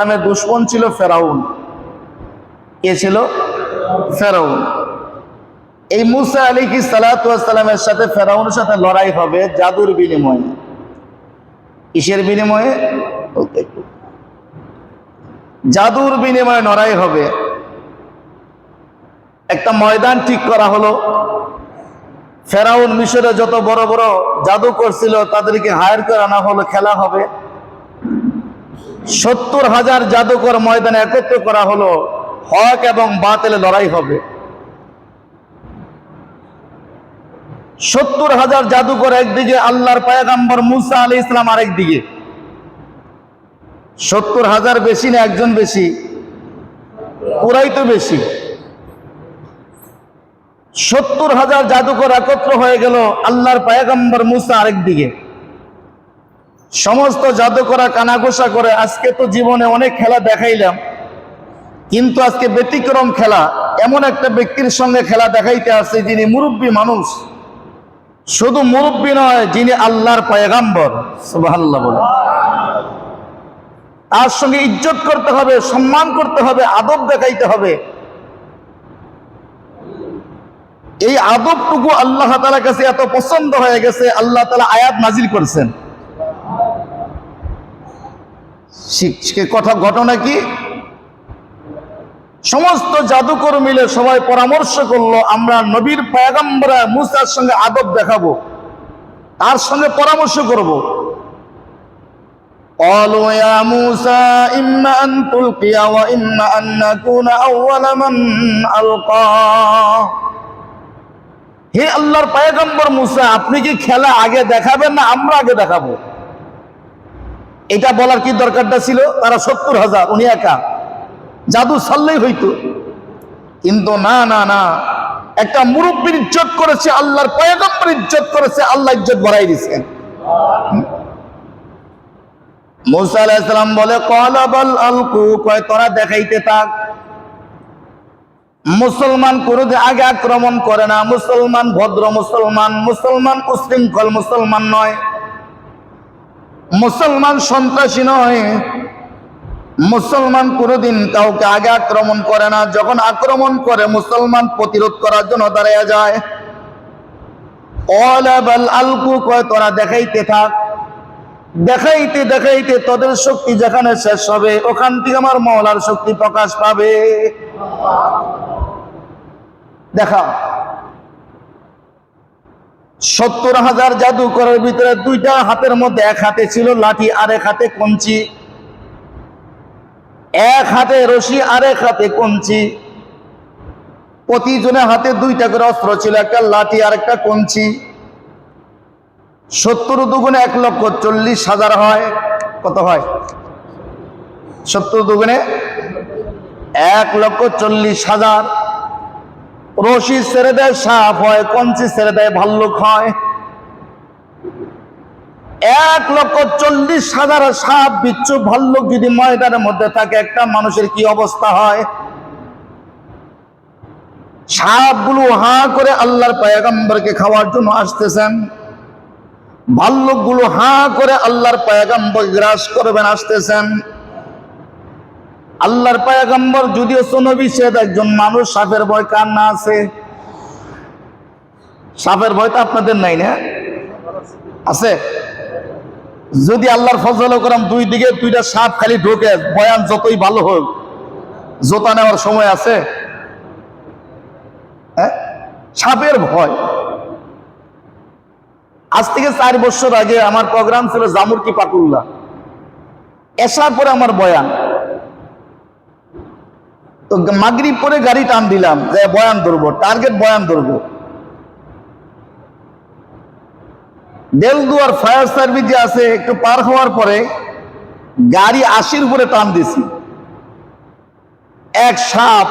ইসলামের দুশ্মন ছিল ফেরাউন। কে ছিল? ফেরাউন। এই মুসা আলী কি সালাতামের সাথে ফেরাউনের সাথে লড়াই হবে জাদুর বিনিময়ে। কিসের বিনিময়ে? জাদুর বিনিময়ে লড়াই হবে। একটা ময়দান ঠিক করা হলো। ফেরাউন মিশরে যত বড় বড় জাদু করছিল তাদেরকে হায়ার করে আনা হলো, খেলা হবে। সত্তর হাজার জাদুকর ময়দানে একত্র করা হলো, হক এবং বাতিলে লড়াই হবে। সত্তর হাজার জাদুকর একদিকে আল্লাহর পায়গাম্বর মুসা আলী ইসলাম আরেক দিকে। সত্তর হাজার বেশি না একজন বেশি? ওরাই তো বেশি। সত্তর হাজার জাদুকর একত্র হয়ে গেল আল্লাহর পায়গাম্বর মুসা আরেক দিকে। সমস্ত জাদুকরা কানাঘোষা করে, আজকে তো জীবনে অনেক খেলা দেখাইলাম, কিন্তু আজকে ব্যতিক্রম খেলা, এমন একটা ব্যক্তির সঙ্গে খেলা দেখাইতে আছে যিনি মুরব্বী মানুষ। শুধু মুরব্বী নয়, যিনি আল্লাহর পায়গাম্বর, সুবহানাল্লাহ বলে তার সঙ্গে ইজ্জত করতে হবে, সম্মান করতে হবে, আদব দেখাইতে হবে। এই আদবটুকু আল্লাহ তালার কাছে এত পছন্দ হয়ে গেছে, আল্লাহ তালা আয়াত নাজিল করছেন। কথা ঘটনা কি? সমস্ত জাদুকর মিলে সবাই পরামর্শ করল, আমরা নবীর পায়গাম্বরা মুসার সঙ্গে আদব দেখাবো, তার সঙ্গে পরামর্শ করব। হে আল্লাহর পায়গম্বর মুসা, আপনি কি খেলা আগে দেখাবেন না আমরা আগে দেখাবো? এটা বলার কি দরকারটা ছিল? তারা সত্তর হাজার, উনি একা। জাদু সারলেই হইতো। কিন্তু না না না। একটা মুরব্বীর ইজ্জত করেছে আল্লাহর, পয়গম্বর ইজ্জত করেছে, আল্লাহ ইজ্জত বাড়াই দিছেন মুসা আলাইসালাম বলে কলাবল আলকু কয়, তোরা দেখাইতে থাক। মুসলমান কোনোদিন আগে আক্রমণ করে না। মুসলমান ভদ্র মুসলমান মুসলমান উশৃঙ্খল মুসলমান নয়। মুসলমান সন্ত্রাসী নয়। মুসলমান কোনোদিন কাউকে আগে আক্রমণ করে না। যখন আক্রমণ করে, মুসলমান প্রতিরোধ করার জন্য দাঁড়িয়ে যায়। আলকু, কয়, তোরা দেখাইতে থাক। দেখাইতে দেখাইতে তোদের শক্তি যেখানে শেষ হবে, ওখান থেকে আমার মহলার শক্তি প্রকাশ পাবে। দেখা সত্তর হাজার জাদুকরের ভিতরে দুইটা হাতের মধ্যে এক হাতে ছিল লাঠি আর এক হাতে কঞ্চি। এক হাতে রশি আর এক হাতে কঞ্চি। প্রতিজনের হাতে দুইটা করে অস্ত্র ছিল, একটা লাঠি আর একটা কঞ্চি। সত্তর দুগুণে এক লক্ষ চল্লিশ হাজার হয়। কত হয়? সত্তর দুগুণে এক লক্ষ চল্লিশ হাজার। রশি ছেড়ে দেয়, সাপ হয়, কঞ্চি ছেড়ে দেয়, ভাল্লুক হয়। এক লক্ষ চল্লিশ হাজার সাপ, বিচ্ছু, ভাল্লুক যদি ময়দানের মধ্যে থাকে, একটা মানুষের কি অবস্থা হয়? সাপগুলো হা করে আল্লাহর পায়গাম্বরকে খাওয়ার জন্য আসতেছেন। ভাল্লুকগুলো হা করে আল্লাহর পায়গাম্বর গ্রাস করবেন, আসতেছেন। আল্লাহর পায়গাম্বর যদিও সোনবী সেদ একজন মানুষ, সাপের ভয় কার না আছে? সাপের ভয় তো আপনাদের নাই না? আছে? যদি আল্লাহর ফজল করাম দুই দিকে দুইটা সাপ খালি ঢোকে, বয়ান যতই ভালো হোক, জোতা নেওয়ার সময় আছে? হ্যাঁ? সাপের ভয়। আজ থেকে চার বছর আগে আমার প্রোগ্রাম ছিল জামুরকি পাকুল্লা। এসার পরে আমার বয়ান। তো মাগরিব পরে গাড়ি টান দিলাম যে বয়ান ধরবো টার্গেট বয়ান ধরবো। বেলদুয়ার ফায়ার সার্ভিস যে আছে, একটু পার হওয়ার পরে গাড়ি আশির উপরে টান দিছি। এক সাপ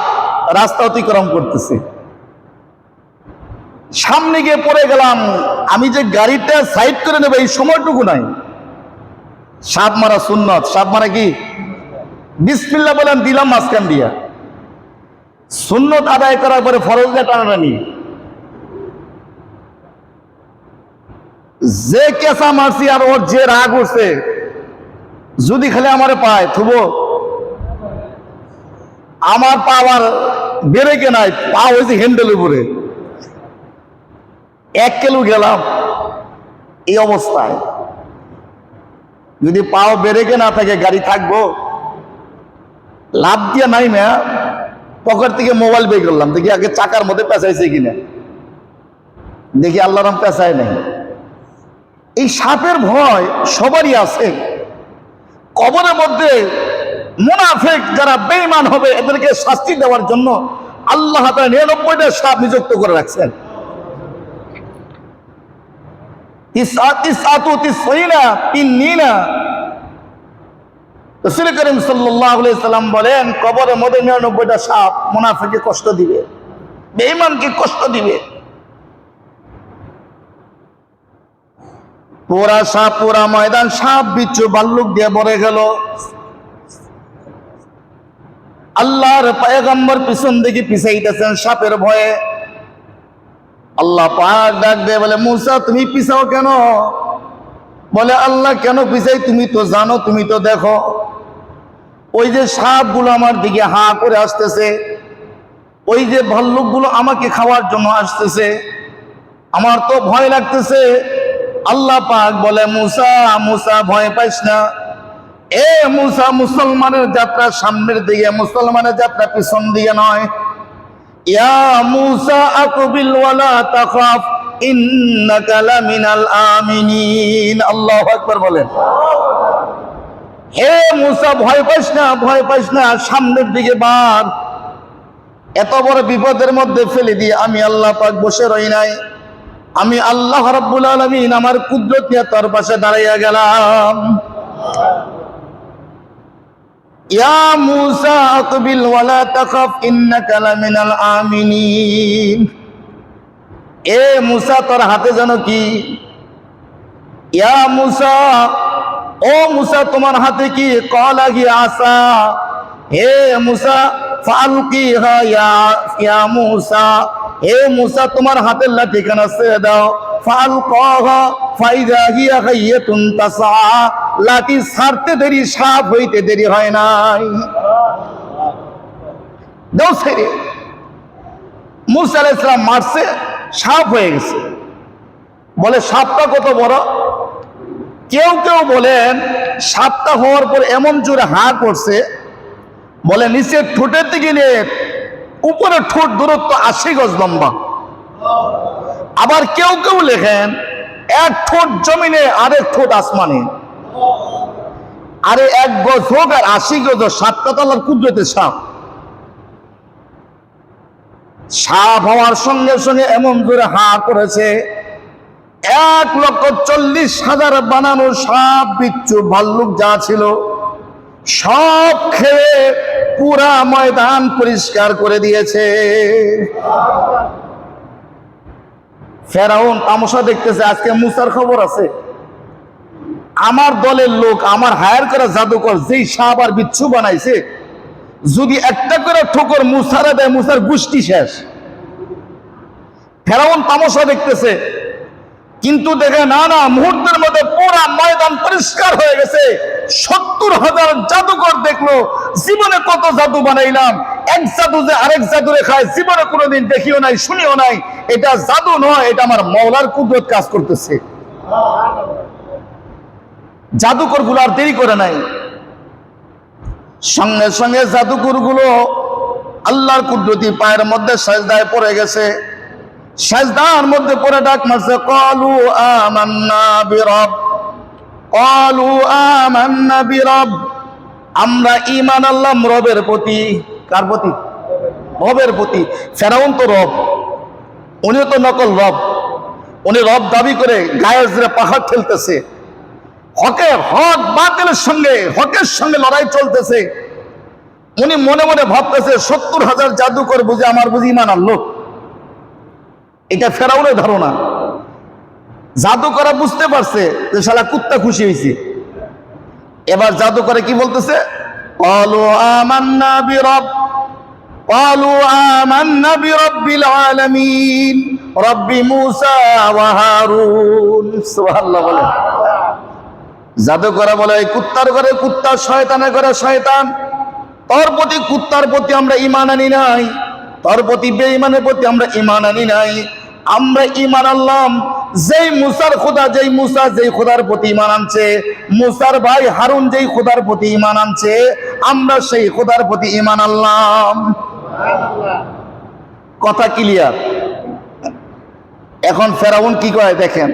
রাস্তা অতিক্রম করতেছে। সামনে গিয়ে পড়ে গেলাম, আমি যে গাড়িটা সাইড করে নেব, এই সময়টুকু নাই। সাপ মারা সুন্নত, সাপ মারা কি? বিসমিল্লা বলেন, দিলাম মাঝখান দিয়া। সুন্নত আদায় করার পরে ফরজটা টানাটানি? যে কেসা মারছি আর ওর যে রাগ উঠছে, যদি খালি আমারে পায়, থুবো। আমার পা আবার বেড়ে নাই, পা হয়েছে হ্যান্ডেল উপরে। এক কিলো গেলাম, এই অবস্থায়। যদি পাও বেড়ে না থাকে, গাড়ি থাকব। লাভ দিয়ে নাই না পকেট থেকে মোবাইল বের করলাম, দেখি আগে চাকার মধ্যে পেঁচাইছে কিনা। দেখি আল্লাহ রাম পেঁচায় নাই। এই সাপের ভয় সবারই আছে। কবরের মধ্যে মুনাফেক যারা বেঈমান হবে, এদেরকে শাস্তি দেওয়ার জন্য আল্লাহ তাআলা নিরানব্বইটা সাপ নিযুক্ত করে রাখছেন। তিসআ- তিসআতু তিসঈনা তিন্নিনা রসুল করিম সাল্লাম বলেন কবরের মধ্যে নিরানব্বইটা সাপ মুনাফেকে কষ্ট দিবে, বেঈমানকে কষ্ট দিবে। পুরা সাপ পুরা ময়দান, সাপ বিচ্ছু ভাল্লুক দিয়ে ভরে গেল। আল্লাহর পায়গম্বর পিছন দিকে পিছাইতেছেন সাপের ভয়ে। আল্লাহ পাক ডাক দিয়ে বলে, মুসা, তুমি পিছাও কেন? বলে, আল্লাহ কেন পিছাই? তুমি তো জানো, তুমি তো দেখো। ওই যে সাপগুলো আমার দিকে হা করে আসতেছে, ওই যে ভাল্লুকগুলো আমাকে খাওয়ার জন্য আসতেছে, আমার তো ভয় লাগতেছে। আল্লাহ পাক বলে, মুসা মুসা, ভয় পাইস না। এ মুসা, মুসলমানের যাত্রা সামনের দিকে, মুসলমানের যাত্রা পিছন দিকে নয়। ইয়া তাখাফ বলেন। হে মুসা, ভয় পাইস না, ভয় পাইস না, সামনের দিকে বার এত বড় বিপদের মধ্যে ফেলে দিয়ে আমি আল্লাহ পাক বসে রই নাই। আমি আল্লাহ রাব্বুল আলামিন আমার কুদরত নিয়ে তোর পাশে দাঁড়াইয়া গেলাম। ইয়া মুসা, আকবিল ওয়ালা তাখাফ, ইন্নাকা লামিনাল আমিনিন। এ মুসা, তোর হাতে জানো কি? ইয়া মুসা ও মুসা, তোমার হাতে কি কলা কি আসা? হে মুসা ফালকিহা ইয়া ইয়া মুসা। হে মুসা, তোমার হাতের লাঠি কেন ছেড়ে দাও। লাঠি ছাড়তে দেরি হইতে দেরি হয় নাই। দাও মারছে হয়ে গেছে। বলে, সাপটা কত বড়? কেউ কেউ বলেন, সাতটা হওয়ার পর এমন জোরে হা করছে, বলে নিচের ঠোঁটের দিকে নিয়ে উপরে ঠোঁট দূরত্ব আশি গজ লম্বা। আবার কেউ কেউ লেখেন, এক ঠোঁট জমিনে, আরেক ঠোঁট আসমানে। আরে এক গজ হোক আর আশি গজ সাতটা তলার কুদরতে সাপ। সাপ হওয়ার সঙ্গে সঙ্গে এমন জোরে হা করেছে এক লক্ষ চল্লিশ হাজার বানানো সাপ বিচ্ছু ভাল্লুক যা ছিল, সব খেয়ে পুরা ময়দান পরিষ্কার করে দিয়েছে। ফেরাউন তামসা দেখতেছে, আজকে মুসার খবর আছে। আমার দলের লোক, আমার হায়ার করা জাদুকর যেই সাপ আর বিচ্ছু বানাইছে, যদি একটা করে ঠোকর মুসারে দেয়, মুসার গোষ্ঠী শেষ। ফেরাউন, তামসা দেখতেছে কিন্তু দেখে না না মুহূর্তের মধ্যে পুরা ময়দান পরিষ্কার হয়ে গেছে। সত্তর হাজার জাদুকর দেখল, জীবনে কত জাদু বানাইলাম? এক জাদু যে আরেক জাদুরে খায় জীবনে কোনোদিন দেখিও নাই, শুনিও নাই। এটা জাদু নয়, এটা আমার মৌলার কুদরত কাজ করতেছে। জাদুকরগুলো আর দেরি করে নাই। সঙ্গে সঙ্গে জাদুকরগুলো আল্লাহর কুদরতি পায়ের মধ্যে সাজদায় পড়ে গেছে। সাজদার মধ্যে পড়ে ডাক মারছে, কলু আমান্না বিরব, কলু আমান্না বিরব। আমরা ইমান আল্লাহ রবের প্রতি। কার প্রতি? রবের প্রতি। ফেরাউন তো রব, উনিও তো নকল রব। উনি রব দাবি করে গায়ে পাহাড় ঠেলতেছে। হকের হক বাতিলের সঙ্গে, হকের সঙ্গে লড়াই চলতেছে। উনি মনে মনে ভাবতেছে, সত্তর হাজার জাদুকর বুঝে আমার বুঝি ইমান আনলো। এটা ফেরাউনের ধারণা জাদু করা বুঝতে পারছে যে শালা কুত্তা খুশি হয়েছে এবার জাদু করে কি বলতেছে قالوا آمنا برب قالوا آمنا برب العالمين رب موسى وهارون سبحان الله বলে জাদু করে বলে এই কুত্তার ঘরে কুত্তা শয়তানের ঘরে শয়তান তোর প্রতি কুত্তার প্রতি আমরা ইমান আনি নাই তোর প্রতি বেঈমানের প্রতি আমরা ইমান আনি নাই আমরা ইমান আনলাম। যেই মুসার খোদা, যেই মুসা, যেই খোদার প্রতি ইমান আনছে, মুসার ভাই হারুন যেই খোদার প্রতি ইমান আনছে, আমরা সেই খোদার প্রতি ইমান আনলাম। কথা ক্লিয়ার এখন ফেরাউন কি করে দেখেন?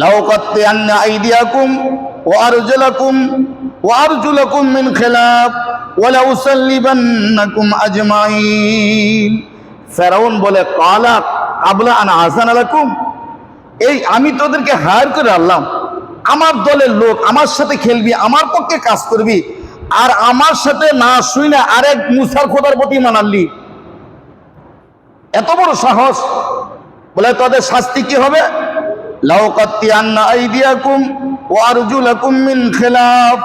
লাউ কাত্তে আন্না আইদিয়াকুম ও আরজুলাকুম ও আরজুলাকুম মিন খিলাফ, ওয়ালা উসাল্লিবান্নাকুম আজমাইন। ফেরাউন বলে কালা কাবলা আন আহসান আলাকুম। এই আমি তোদেরকে হায়ার করে আনলাম। আমার দলের লোক আমার সাথে খেলবি, আমার পক্ষে কাজ করবি, আর আমার সাথে না শুই না আরেক মুসার খোদার প্রতি মানালি এত বড় সাহস। বলে তাদের শাস্তি কি হবে? খিলাফ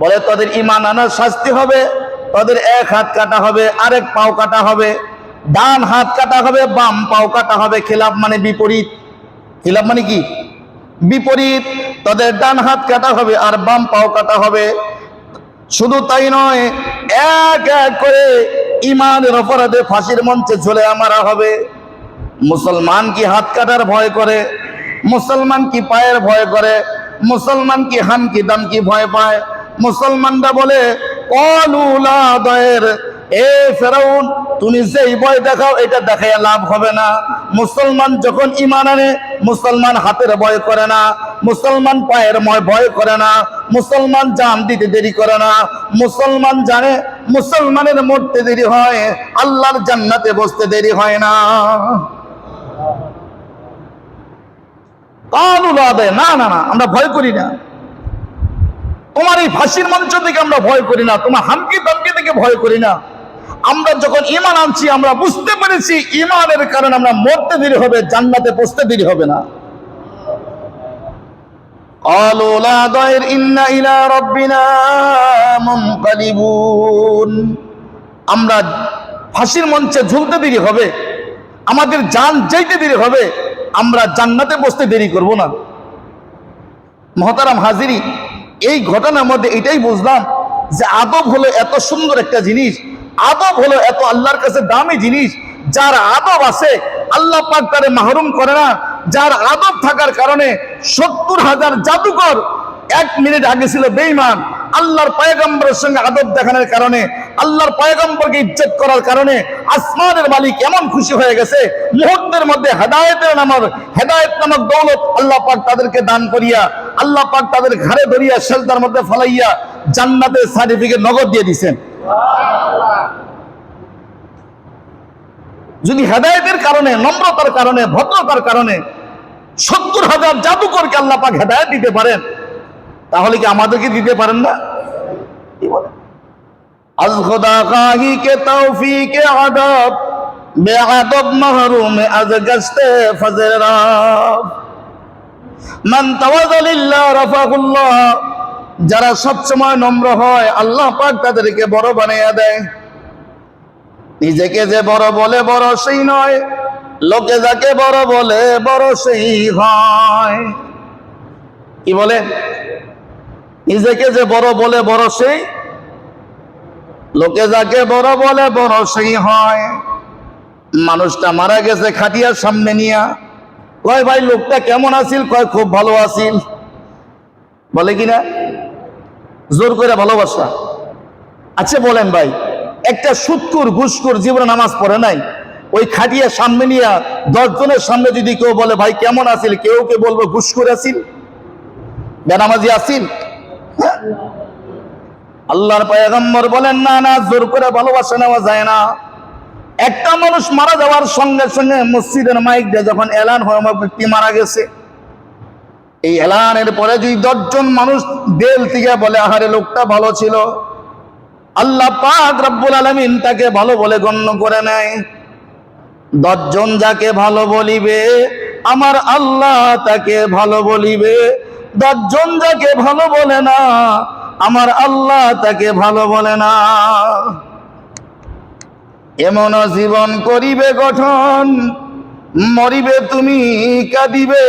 বলে তাদের ইমান আনার শাস্তি হবে। তাদের এক হাত কাটা হবে, আরেক পাও কাটা হবে, ডান হাত কাটা হবে, বাম পাও কাটা হবে, খেলাফ মানে বিপরীত। খিলাফ মানে কি? বিপরীত। তাদের ডান হাত কাটা হবে আর বাম পাও কাটা হবে। শুধু তাই নয়, এক এক করে ইমানের অপরাধে ফাঁসির মঞ্চে ঝুলে মারা হবে। মুসলমান কি হাত কাটার ভয় করে? মুসলমান কি পায়ের ভয় করে? মুসলমান কি হান কি দাম কি ভয় পায়? মুসলমানরা বলে ফেরাউন, তুমি যেই ভয় দেখাও, এটা দেখাইয়া লাভ হবে না। মুসলমান যখন ইমান আনে, মুসলমান হাতের ভয় করে না। মুসলমান পায়ের ময় ভয় করে না। মুসলমান জান দিতে দেরি করে না। মুসলমান জানে মুসলমানের মরতে দেরি হয়, আল্লাহর জান্নাতে বসতে দেরি হয় না। কানুল আদায় না না না, আমরা ভয় করি না। তোমার এই ফাঁসির মঞ্চ থেকে আমরা ভয় করি না তোমার হামকি দমকি থেকে ভয় করি না আমরা যখন ইমান আনছি আমরা বুঝতে পেরেছি ইমানের কারণে আমরা মরতে দেরি হবে জান্নাতে পৌঁছতে দেরি হবে না قالوا لا ضير إنا إلى ربنا منقلبون আমরা ফাঁসির মঞ্চে ঝুলতে দেরি হবে আমাদের জান যাইতে দেরি হবে আমরা জান্নাতে বসতে দেরি করব না মহতারাম হাজিরি এই ঘটনার মধ্যে এটাই বুঝলাম যে আদব হলো এত সুন্দর একটা জিনিস, আদব হলো এত আল্লাহর কাছে দামি জিনিস, যার আদব আছে, আল্লাহ পাক তারে মাহরুম করে না, যার আদব থাকার কারণে সত্তর হাজার জাদুকর এক মিনিট আগে ছিল বেঈমান। আল্লাহর পয়গম্বরের সঙ্গে আদব দেখানোর কারণে, আল্লাহর পয়গম্বরকে ইজ্জত করার কারণে আসমানের মালিক এমন খুশি হয়ে গেছে, মুহূর্তের মধ্যে হেদায়েতের নামক, হেদায়েত নামক দৌলত আল্লাহ পাক তাদেরকে দান করিয়া, আল্লাহ পাক তাদের ঘরে ধরিয়া শেলতার মধ্যে ফলাইয়া জান্নাতের সার্টিফিকেট নগদ দিয়ে দিছেন। যদি হেদায়েতের কারণে, নম্রতার কারণে, ভদ্রতার কারণে সত্তর হাজার জাদুকরকে আল্লাহ পাক হেদায়েত দিতে পারেন তাহলে কি আমাদেরকে দিতে পারেন না? কি বলে? আজ খোদা কে তৌফিকে আদব আজ গস্তে যারা সবসময় নম্র হয়, আল্লাহ পাক তাদেরকে বড় বানিয়ে দেয়। নিজেকে যে বড় বলে বড় সেই নয়, লোকে যাকে বড় বলে বড় সেই হয়। কি বলে? নিজেকে যে বড় বলে বড় সেই, লোকে যাকে বড় বলে বড় সেই হয়। মানুষটা মারা গেছে খাটিয়ার সামনে নিয়া। কয়, ভাই, লোকটা কেমন আছিল? কয়, খুব ভালো আছিল। বলে কিনা জোর করে ভালোবাসা। আচ্ছা বলেন ভাই, একটা সুৎকুর ঘুষকুর জীবনে নামাজ পড়ে নাই। ওই খাটিয়া সামনে নিয়ে দশজনের সামনে যদি কেউ বলে, ভাই, কেমন আছিল? কেউ কে বলব ঘুষকুর আছিল? বেনামাজি হ্যাঁ? আল্লাহর পায়গম্বর বলেন, না না, জোর করে ভালোবাসা নেওয়া যায় না। একটা মানুষ মারা যাওয়ার সঙ্গে সঙ্গে মসজিদের মাইক দিয়ে যখন এলান হয়, আমার ব্যক্তি মারা গেছে। এই এলানের পরে যদি দশজন মানুষ দেল থেকে বলে, আহারে, লোকটা ভালো ছিল। আল্লাহ পাক রব্বুল আলমিন তাকে ভালো বলে গণ্য করে নেয়। দশজন যাকে ভালো বলিবে, আমার আল্লাহ তাকে ভালো বলিবে। দশজন যাকে ভালো বলে না, আমার আল্লাহ তাকে ভালো বলে না। এমন জীবন করিবে গঠন, মরিবে তুমি, কাঁদিবে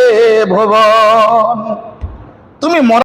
ভবন। তুমি মরা